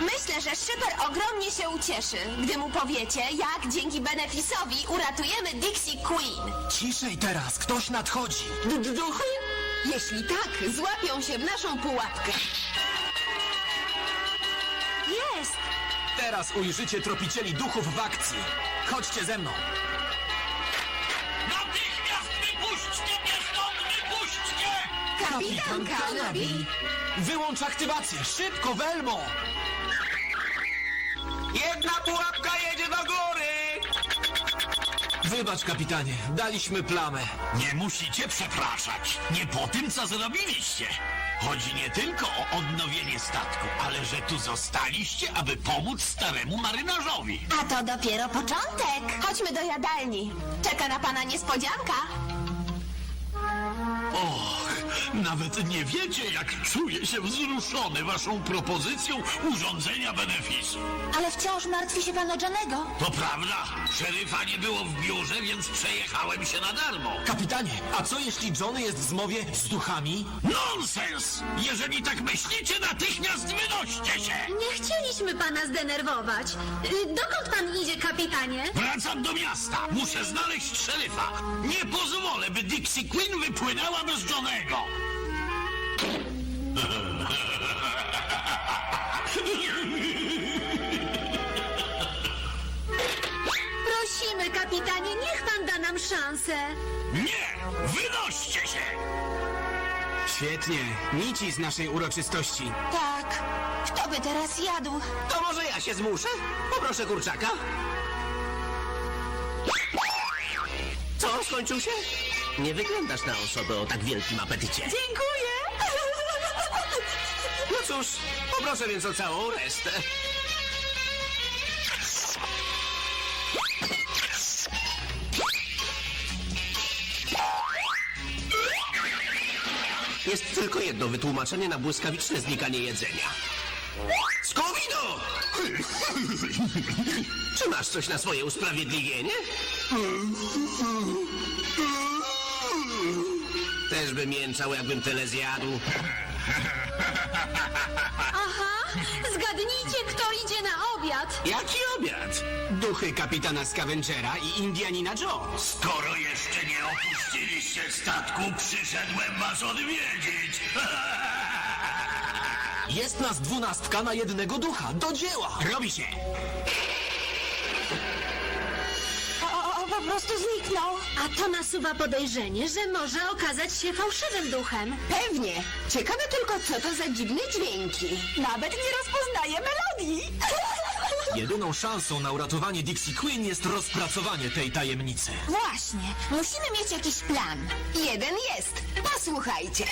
Myślę, że Szyper ogromnie się ucieszy, gdy mu powiecie, jak dzięki benefisowi uratujemy Dixie Queen. Ciszej teraz, ktoś nadchodzi. D- Duchy? Jeśli tak, złapią się w naszą pułapkę. Jest! Teraz ujrzycie tropicieli duchów w akcji. Chodźcie ze mną. Natychmiast wypuśćcie mnie stąd! Wypuśćcie! Kapitan Kanabi! Wyłącz aktywację, szybko, Welmo! Jedna pułapka jedzie do góry! Wybacz, kapitanie, daliśmy plamę. Nie musicie przepraszać. Nie po tym, co zrobiliście. Chodzi nie tylko o odnowienie statku, ale że tu zostaliście, aby pomóc staremu marynarzowi. A to dopiero początek. Chodźmy do jadalni. Czeka na pana niespodzianka. Nawet nie wiecie, jak czuję się wzruszony waszą propozycją urządzenia benefisu. Ale wciąż martwi się pan o Johnego. To prawda, szeryfa nie było w biurze, więc przejechałem się na darmo. Kapitanie, a co jeśli Johnny jest w zmowie z duchami? Nonsens! Jeżeli tak myślicie, natychmiast wynoście się! Nie chcieliśmy pana zdenerwować. Y, Dokąd pan idzie, kapitanie? Wracam do miasta. Muszę znaleźć szeryfa. Nie pozwolę, by Dixie Queen wypłynęła bez Johnego. Prosimy, kapitanie, niech pan da nam szansę. Nie! Wynoście się! Świetnie. Nici z naszej uroczystości. Tak. Kto by teraz jadł? To może ja się zmuszę? Poproszę kurczaka. Co, skończył się? Nie wyglądasz na osobę o tak wielkim apetycie. Dziękuję. No cóż, poproszę więc o całą resztę. Jest tylko jedno wytłumaczenie na błyskawiczne znikanie jedzenia. Skowino! Czy masz coś na swoje usprawiedliwienie? Też bym mięczał, jakbym tyle zjadł. Aha, zgadnijcie, kto idzie na obiad. Jaki obiad? Duchy kapitana Scavengera i Indianina Joe. Skoro jeszcze nie opuściliście statku, przyszedłem was odwiedzić. Jest nas dwunastka na jednego ducha. Do dzieła! Robi się! O, o, po prostu zniknął. A to nasuwa podejrzenie, że może okazać się fałszywym duchem. Pewnie. Ciekawe tylko, co to za dziwne dźwięki. Nawet nie rozpoznaje melodii. Jedyną szansą na uratowanie Dixie Queen jest rozpracowanie tej tajemnicy. Właśnie. Musimy mieć jakiś plan. Jeden jest. Posłuchajcie.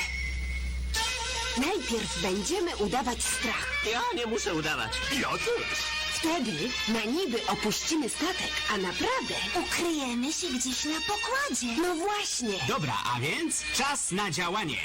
Najpierw będziemy udawać strach. Ja nie muszę udawać. Ja też. Wtedy na niby opuścimy statek, a naprawdę ukryjemy się gdzieś na pokładzie. No właśnie. Dobra, a więc czas na działanie.